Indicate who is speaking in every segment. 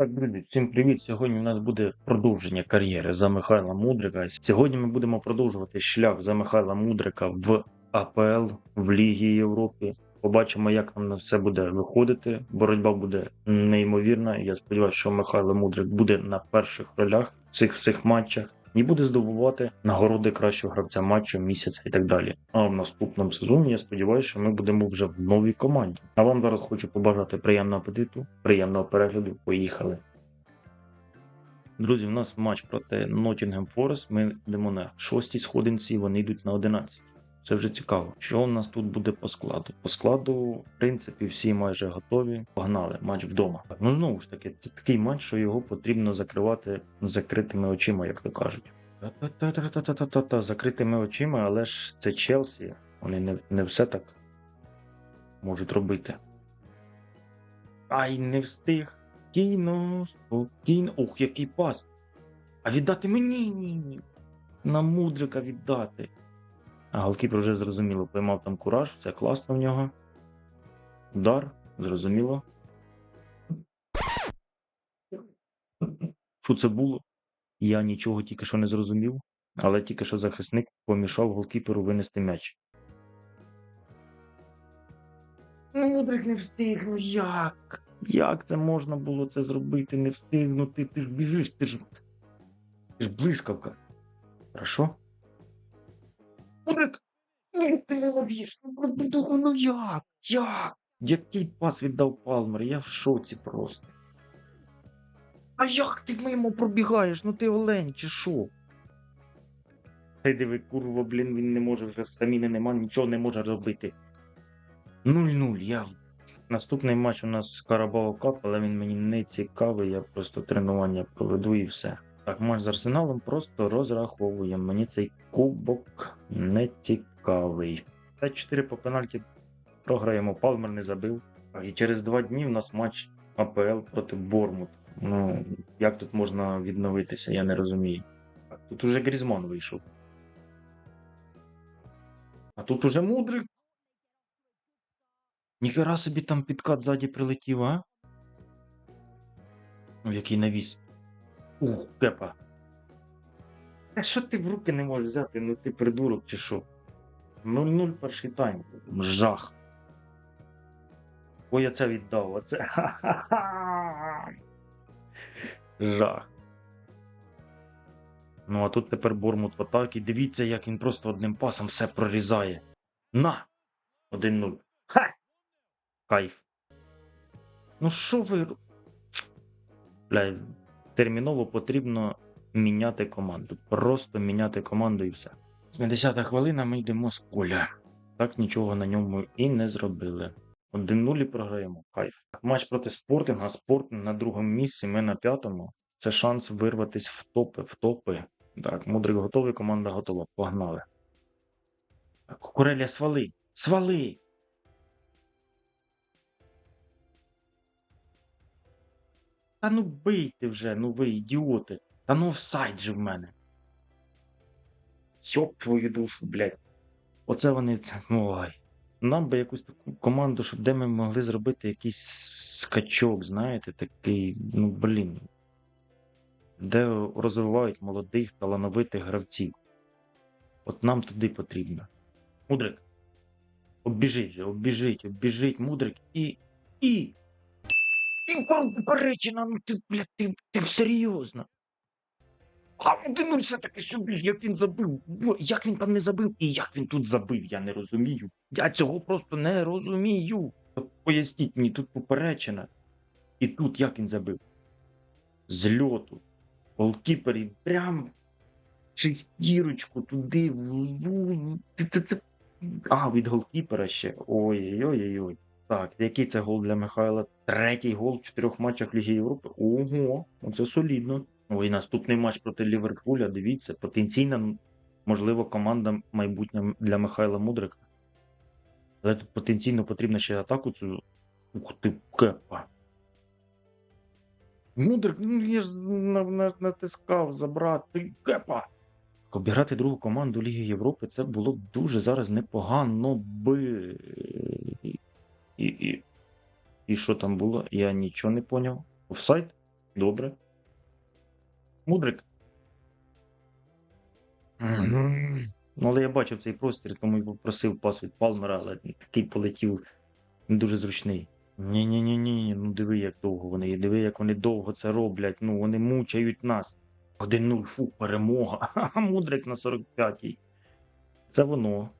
Speaker 1: Так, друзі, всім привіт. Сьогодні у нас буде продовження кар'єри за Михайла Мудрика. Сьогодні ми будемо продовжувати шлях за Михайла Мудрика в АПЛ в Лігі Європи. Побачимо, як нам на все буде виходити. Боротьба буде неймовірна. Я сподіваюся, що Михайло Мудрик буде на перших ролях в цих всіх матчах і буде здобувати нагороди кращого гравця матчу, місяця і так далі. А в наступному сезоні я сподіваюся, що ми будемо вже в новій команді. А вам зараз хочу побажати приємного апетиту, приємного перегляду. Поїхали. Друзі, у нас матч проти Nottingham Forest. Ми йдемо на шостій сходинці, вони йдуть на 11. Це вже цікаво. Що у нас тут буде по складу? По складу, в принципі, всі майже готові. Погнали матч вдома. Ну знову ж таки, це такий матч, що його потрібно закривати закритими очима, як то кажуть. Закритими очима, але ж це Челсі. Вони не, не все так можуть робити. Ай, не встиг. Спокійно, спокійно. Ух, який пас. А віддати мені. Ні, ні. На мудрика віддати. А голкіпер вже зрозуміло, поймав там кураж, все класно в нього. Удар, зрозуміло. Що це було? Я нічого тільки що не зрозумів, але тільки що захисник помішав голкіперу винести м'яч. Ну, Мудрик не встиг, ну як? Як це можна було це зробити? Не встигнути? Ти ж біжиш, ти ж. Ти ж блискавка. Хорошо? Ну ти не ну як? Як? Який пас віддав Палмер? Я в шоці просто. А як ти мимо пробігаєш? Ну ти олень чи що? Та й диви, курва, блін, він не може вже стаміни нема, нічого не може робити. 0-0. Я Наступний матч у нас Карабао Кап, але він мені не цікавий. Я просто тренування проведу і все. Так, матч з Арсеналом просто розраховуємо. Мені цей кубок не цікавий. 5-4 по пенальті програємо. Палмер не забив. І через два дні у нас матч АПЛ проти Бормут. Ну, як тут можна відновитися, я не розумію. Тут уже Грізман вийшов. А тут уже мудрик. Ніхера собі там підкат ззаді прилетів, а? Ну, який навіс. Ух, кепа. А що ти в руки не можеш взяти? Ну ти придурок чи що? 0-0 перший тайм. Жах. Ой, я це віддав. Оце. Жах. Ну, а тут тепер Бормут в атакі. Дивіться, як він просто одним пасом все прорізає. На! 1-0. Ха! Кайф. Ну що ви. Бля, терміново потрібно міняти команду. Просто міняти команду і все. 70 хвилина ми йдемо з поля. Так нічого на ньому і не зробили. 1-0 програємо. Кайф. Матч проти спортинга. Спортинг на другому місці, ми на п'ятому. Це шанс вирватись в топи, в топи. Так, мудрик готовий, команда готова. Погнали. Так, свали! Свали! Та ну бийте вже, ну ви ідіоти. Та ну офсайд же в мене. Йоп твою душу, блядь. Оце вони. це- Ой. Нам би якусь таку команду, щоб де ми могли зробити якийсь скачок, знаєте, такий, ну блін. Де розвивають молодих, талановитих гравців. От нам туди потрібно. Мудрик. Обіжить же, обіжить, обіжить, мудрик і. І. І вам поперечина, ну ти, блядь, ти, ти серйозно. А ну ну все таки собі, як він забив. Як він там не забив і як він тут забив, я не розумію. Я цього просто не розумію. Поясніть мені, тут поперечина. І тут як він забив? З льоту. Голкіпер і прям шестірочку туди. В, це. А, від голкіпера ще. Ой-ой-ой-ой. Так, який це гол для Михайла? Третій гол в чотирьох матчах Ліги Європи. Ого, оце солідно. Ой, наступний матч проти Ліверпуля. Дивіться, потенційна, можливо, команда майбутня для Михайла Мудрика. Але тут потенційно потрібно ще атаку цю. Ух ти, кепа. Мудрик, ну я ж на- на- натискав забрати кепа. Обіграти другу команду Ліги Європи це було дуже зараз непогано би. І, і, і що там було? Я нічого не поняв. Офсайд? Добре. Мудрик. Ну, але я бачив цей простір, тому й попросив пас від Палмера, але такий полетів не дуже зручний. Ні-ні-ні, ні, ну диви, як довго вони, диви, як вони довго це роблять. Ну, вони мучають нас. 1-0, фу, перемога. Мудрик на 45-й. Це воно.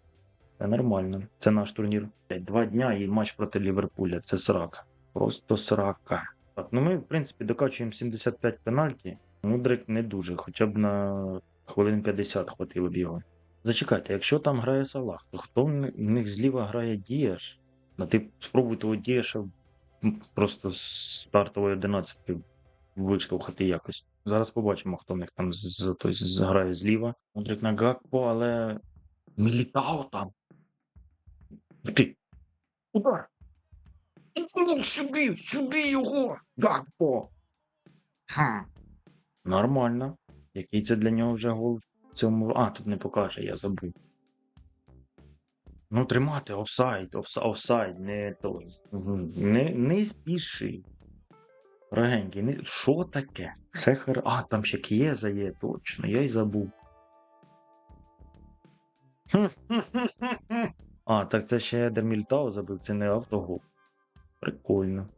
Speaker 1: Нормально. Це наш турнір. Два дня і матч проти Ліверпуля. Це срака. Просто срака. Так, ну ми, в принципі, докачуємо 75 пенальті. Мудрик не дуже, хоча б на хвилин 50 хватило б його. Зачекайте, якщо там грає Салах, то хто в них зліва грає Дієш? Ну ти спробуй того Дієша просто з стартової 11 виштовхати якось. Зараз побачимо, хто в них там з, з, з- грає зліва. Мудрик на Гакпо, але Мілітао там. Ти. Удар! Ну, сюди, сюди його! Гакпо! Хм. Нормально. Який це для нього вже гол в цьому. А, тут не покаже, я забув. Ну, тримати офсайд, офсайд, не той. Не, не спіши. Рогенький, не... що таке? Це хер... А, там ще К'єза є, точно, я й забув. А, так це ще Едер Мільтао забив, це не автогол. Прикольно.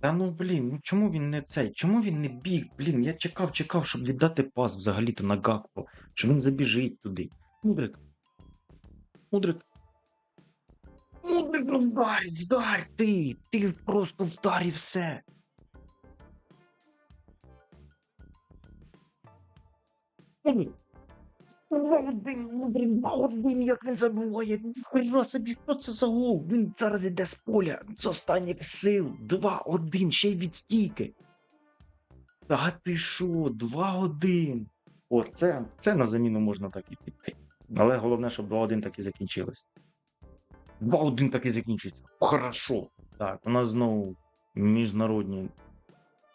Speaker 1: Та ну блін, ну чому він не цей? Чому він не біг? Блін, я чекав, чекав, щоб віддати пас взагалі-то на Гакпо, що він забіжить туди. Мудрик. Мудрик. Мудрик, ну вдарь, вдарь ти! Ти просто вдар і все. Мудрик. Два один, Мудрик, як він забуває. Ніхуя собі, що це за гол? Він зараз іде з поля, з останніх сил. Два один, ще й від стійки. Та ти що, два один. О, це, це на заміну можна так і піти. Але головне, щоб 2-1 так і закінчилось. 2-1 так і закінчиться. Хорошо. Так, у нас знову міжнародні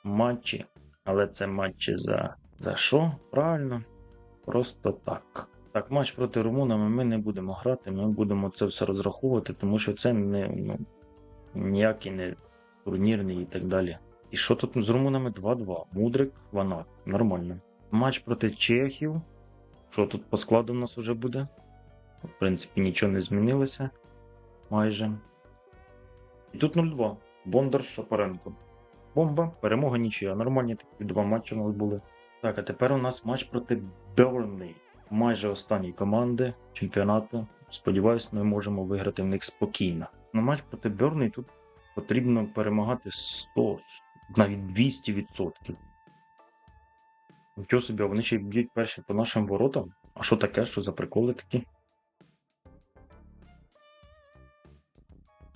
Speaker 1: матчі, але це матчі за. За що? Правильно. Просто так. Так, матч проти румунами ми не будемо грати, ми будемо це все розраховувати, тому що це не ну, ніякий не турнірний і так далі. І що тут з румунами 2-2. Мудрик, Ванат. Нормально. Матч проти чехів. Що тут по складу у нас вже буде? В принципі, нічого не змінилося. Майже. І тут 0-2. Бондар Шапаренко. Бомба, перемога нічия. Нормальні такі два матчі у нас були. Так, а тепер у нас матч проти Бернлі. Майже останньої команди чемпіонату. Сподіваюсь, ми можемо виграти в них спокійно. На матч проти Бернлі тут потрібно перемагати 100, навіть 200%. Нічого собі, вони ще б'ють перші по нашим воротам. А що таке? Що за приколи такі?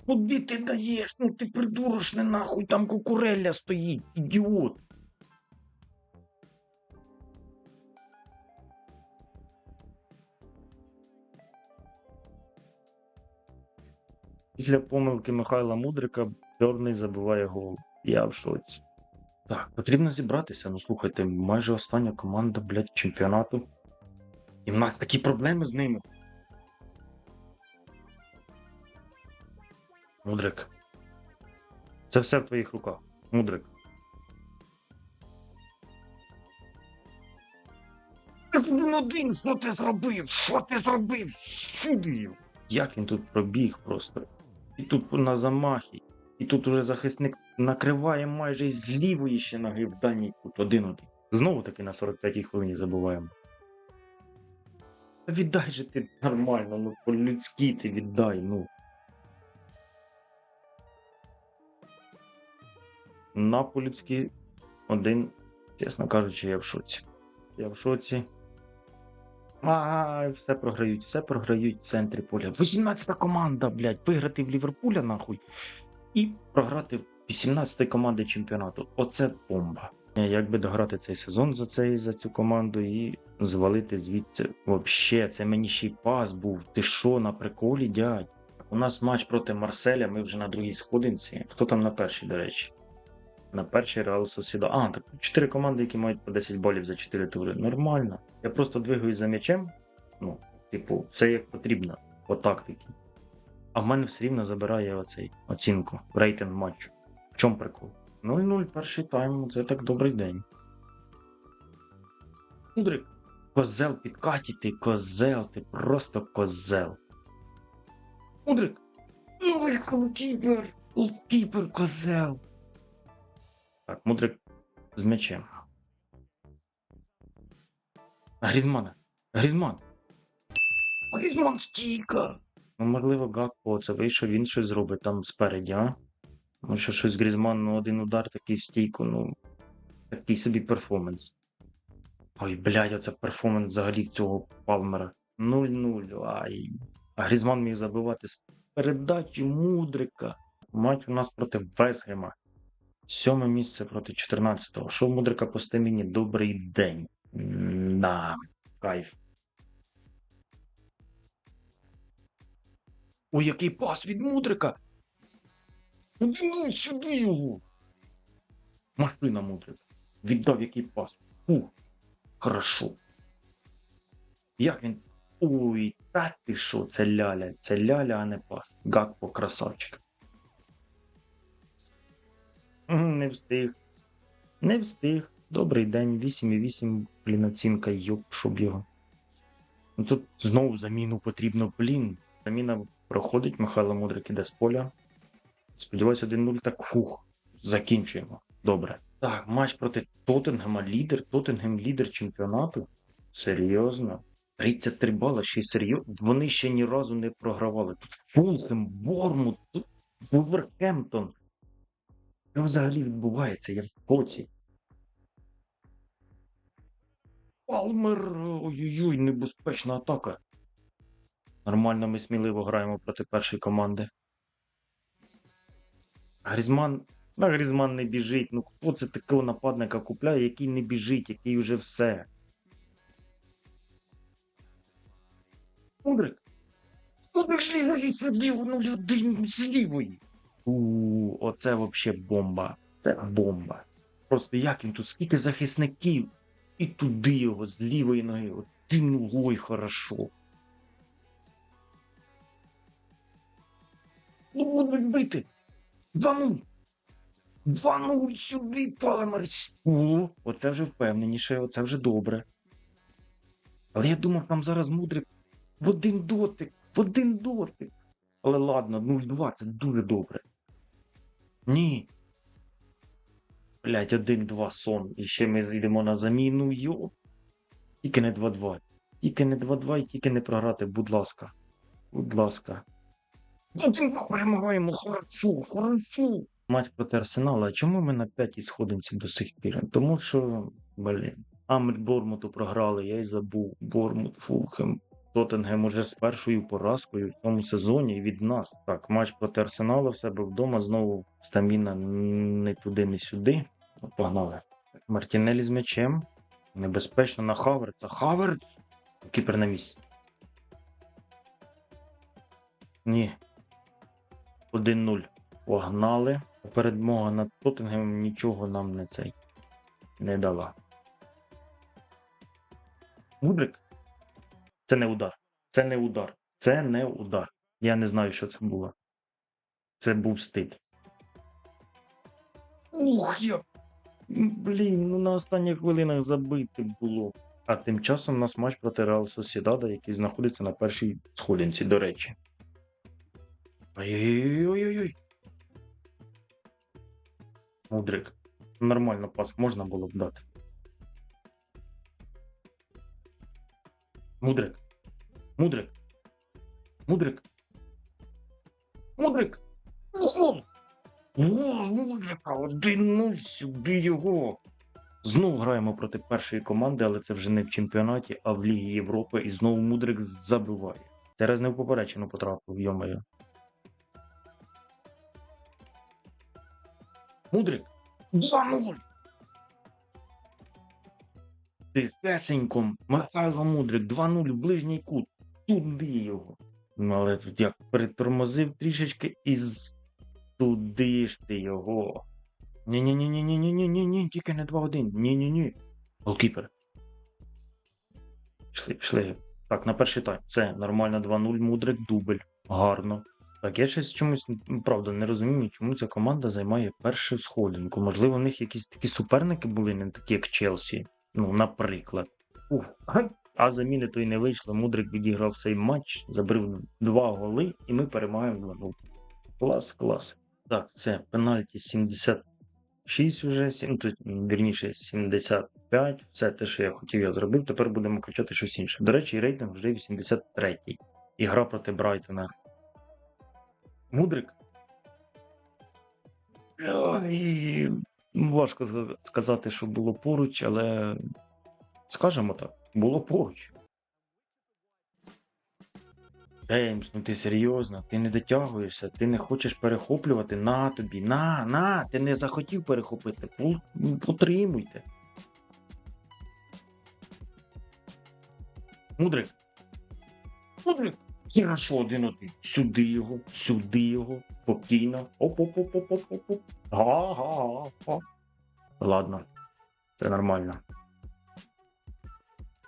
Speaker 1: Куди ти даєш? Ну ти придуриш не нахуй, там кукурелля стоїть, ідіот. Після помилки Михайла Мудрика Бьорний забиває гол. Я в шоці. Так, потрібно зібратися. Ну слухайте, майже остання команда, блядь, чемпіонату. І в нас такі проблеми з ними. Мудрик. Це все в твоїх руках. Мудрик. Один, що ти зробив? Що ти зробив? Сюди! Як він тут пробіг просто. І тут на замахі. І тут уже захисник накриває майже з лівої ще ноги в дальній кут один-один. Знову таки на 45-й хвилині забуваємо. Віддай же ти нормально, ну по-людськи ти віддай, ну. На по-людськи один, чесно кажучи, я в шоці. Я в шоці. А, все програють, все програють в центрі поля. 18-та команда, блядь, виграти в Ліверпуля, нахуй, і програти в 18-ї команди чемпіонату. Оце бомба. Як би дограти цей сезон за цей, за цю команду і звалити звідси. Вообще, це мені ще й пас був. Ти що, на приколі, дядь? У нас матч проти Марселя, ми вже на другій сходинці. Хто там на першій, до речі? На перший Реал Сосідо. А, так чотири команди, які мають по 10 балів за 4 тури. Нормально. Я просто двигаю за м'ячем. Ну, типу, це як потрібно по тактиці. А в мене все рівно забирає оцей оцінку, рейтинг матчу. В чому прикол? 0-0 перший тайм. Це так добрий день. Мудрик. Козел підкаті ти, козел, ти просто козел. Мудрик. Ой, голкіпер, голкіпер, козел. Так, мудрик з м'ячем. Грізмана. Грізман. Грізман стійка. Ну, можливо, Гакпо це вийшов, він щось зробить там спереді, а? Ну, що щось Грізман, ну один удар такий в стійку, ну. Такий собі перформанс. Ой, блядь, оце перформанс взагалі цього Палмера. 0-0. Ай. А Грізман міг забивати з передачі Мудрика. Матч у нас проти Весгема. Сьоме місце проти 14-го. Що Мудрика по стаміні? Добрий день. На кайф. Ой, який пас від Мудрика! Ну, сюди його! Машина Мудрик. Віддав який пас. Фу. Хорошо. Як він. Ой, та ти що, це ляля, це ляля, а не пас. Гакпо красавчик. Не встиг. Не встиг. Добрий день, 8,8, блін, оцінка, йоп, щоб його. Ну тут знову заміну потрібно, блін. Заміна проходить, Михайло Мудрик іде з поля. Сподіваюсь, 1-0 так фух. Закінчуємо. Добре. Так, матч проти Тоттенгема, лідер, Тоттенгем лідер чемпіонату. Серйозно? 33 бала, ще й серйозно. Вони ще ні разу не програвали. Тут Фулхем, Бормут, тут Вулверхемптон. Що взагалі відбувається? Я в поці. Палмер, ой-ой-ой, небезпечна атака. Нормально, ми сміливо граємо проти першої команди. Грізман. На Грізман не біжить. Ну хто це такого нападника купляє, який не біжить, який вже все. Мудрик. Мудрик лівої сидів, ну людину з. У, оце вообще бомба. Це бомба. Просто як він тут, скільки захисників, і туди його з лівої ноги. Ти ну ой, хорошо. Ну будуть бити. 2-0. 2-0 сюди, Палмерс. О, оце вже впевненіше, оце вже добре. Але я думав, там зараз мудрик в один дотик, в один дотик. Але ладно, 0-2 це дуже добре. Ні. Блять, 1-2 сон. І ще ми зійдемо на заміну. Йо. Тільки не 2-2. Тільки не 2-2 і тільки не програти, будь ласка. Будь ласка. Перемагаємо, хорошо, хорошо. Матч проти Арсенала. А чому ми на п'ятій сходинці до сих пір? Тому що, блін. А ми Бормуту програли, я й забув. Бормут, Фулхем, Тоттенгем уже з першою поразкою в цьому сезоні від нас. Так, матч проти Арсенала в себе вдома. Знову стаміна не туди, не сюди. Ну, Погнали. Мартінелі з м'ячем. Небезпечно на Хаверца. Хаверц! Кіпер на місці. Ні. 1-0. Погнали. Передмога над Тоттенгемом нічого нам не цей не дала. Мудрик? Це не удар. Це не удар. Це не удар. Я не знаю, що це було. Це був я... Блін, ну на останніх хвилинах забити було. А тим часом у нас матч проти Реал Сосідада, який знаходиться на першій сходинці, до речі. Ой-ой-ой-ой-ой. Мудрик. Нормально пас можна було б дати. Мудрик. Мудрик. Мудрик. Мудрик. О, Мудрика, 1-0 сюди його. Знову граємо проти першої команди, але це вже не в чемпіонаті, а в Лігі Європи. І знову Мудрик забиває. Зараз не в поперечину потрапив, йомаю. Мудрик. 2-0. Ти. Михайло Мудрик, 2-0, ближній кут. Туди його. Ну, але тут як притормозив трішечки і туди ж ти його. Ні-ні-ні-ні-ні-ні-ні-ні, тільки не 2-1. Ні-ні-ні. Голкіпер. Пішли, пішли. Так, на перший тайм. Все, нормально 2-0, Мудрик, дубль. Гарно. Так, я щось чомусь, правда, не розумію, чому ця команда займає першу сходинку. Можливо, у них якісь такі суперники були, не такі, як Челсі. Ну, наприклад. Ух. А заміни то й не вийшло. Мудрик відіграв цей матч, забив два голи, і ми перемагаємо 2-0. Клас, клас. Так, це пенальті 76 вже, сім- ну, тут, вірніше, 75. Все те, що я хотів, я зробив. Тепер будемо кричати щось інше. До речі, рейтинг вже 83-й. І гра проти Брайтона. Мудрик. Ой, важко сказати, що було поруч, але скажемо так, було поруч. Джеймс, ну ти серйозно, ти не дотягуєшся, ти не хочеш перехоплювати. На тобі, на, на, ти не захотів перехопити. Потримуйте. Мудрик. Мудрик. Хорошо, один один. Сюди його, сюди його, спокійно. Оп-оп-оп-оп-оп-оп. Га-га-га. Ладно, це нормально.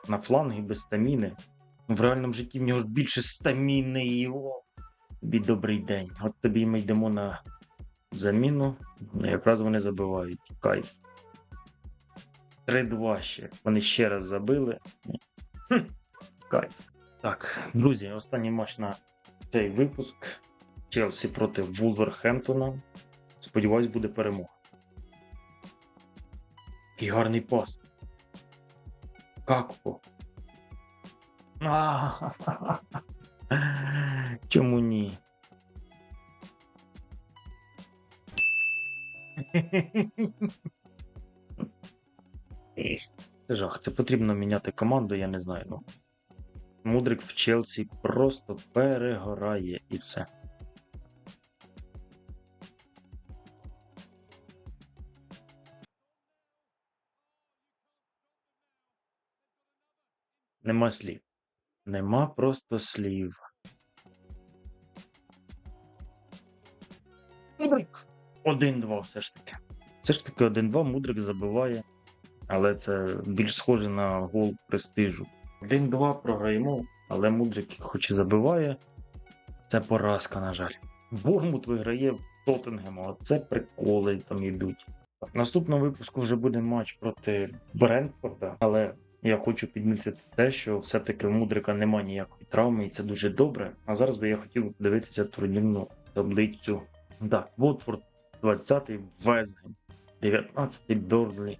Speaker 1: На флангі без стаміни. В реальному житті в нього ж більше стаміни і о. Тобі добрий день. От тобі ми йдемо на заміну. Якраз вони забивають. Кайф. 3-2 ще. Вони ще раз забили. Хм. Кайф. Так, друзі, останній матч на цей випуск. Челсі проти Вулверхемптона. Сподіваюсь, буде перемога. Який гарний пас. Какпо. Чому ні? Це жах. Це потрібно міняти команду, я не знаю. Ну. Мудрик в Челсі просто перегорає і все. Нема слів. Нема просто слів. Мудрик. 1-2 все ж таки. Все ж таки 1-2 Мудрик забиває, але це більш схоже на гол престижу. 1-2 програємо, але Мудрик хоч і забиває. Це поразка, на жаль. Бормут виграє в Тоттенгему, а це приколи там йдуть. Наступного випуску вже буде матч проти Брентфорда, але я хочу підмітити те, що все-таки у Мудрика немає ніякої травми, і це дуже добре. А зараз би я хотів подивитися турнірну таблицю. Так, Вотфорд 20-й, Вестгем, 19-й, Берлі,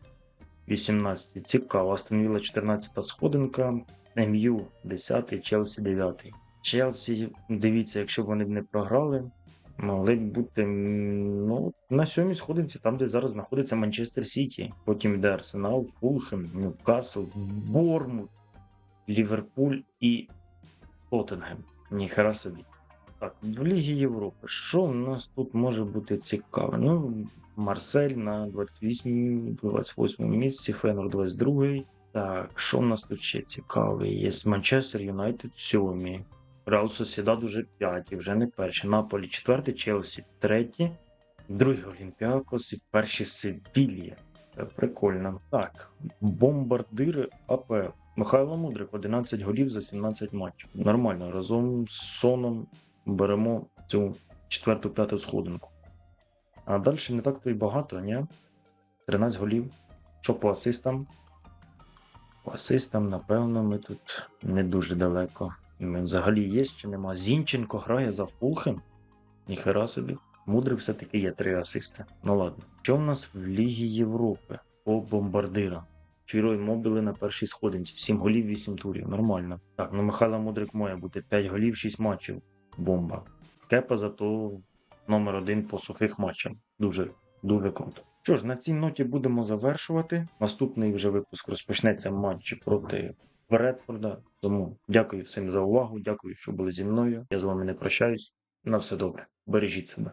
Speaker 1: 18-й. Цікаво. Вілла 14-та сходинка, МЮ 10-й, Челсі 9-й. Челсі, дивіться, якщо б вони не програли, могли б бути ну, на сьомій сходинці, там, де зараз знаходиться Манчестер Сіті. Потім йде Арсенал, Фулхем, Ньюкасл, Бормут, Ліверпуль і Тоттенгем. Ніхера собі. Так, в Лігі Європи. Що в нас тут може бути цікаве? Ну, Марсель на 28 28 місці, Фенор 22. Так, що в нас тут ще цікаве? Є Манчестер Юнайтед 7. Реал Сосідад уже 5, вже не перші. Наполі 4, Челсі 3, другий Олімпіакос і перші Севілья. Це прикольно. Так, бомбардири АПЛ. Михайло Мудрик 11 голів за 17 матчів. Нормально, разом з Соном беремо цю четверту-п'яту сходинку. А далі не так то й багато, ні? 13 голів. Що по асистам? По асистам, напевно, ми тут не дуже далеко. Взагалі є чи нема. Зінченко грає за Фулхем. Ніхера собі. Мудрик все-таки є три асисти. Ну ладно. Що в нас в Лігі Європи по бомбардирам? Чиро і Мобіли на першій сходинці. 7 голів, 8 турів. Нормально. Так, ну Михайло Мудрик має бути 5 голів, 6 матчів. Бомба. Кепа зато номер один по сухих матчам. Дуже, дуже круто. Що ж, на цій ноті будемо завершувати. Наступний вже випуск розпочнеться матч проти Бредфорда. Тому дякую всім за увагу. Дякую, що були зі мною. Я з вами не прощаюсь. На все добре. Бережіть себе.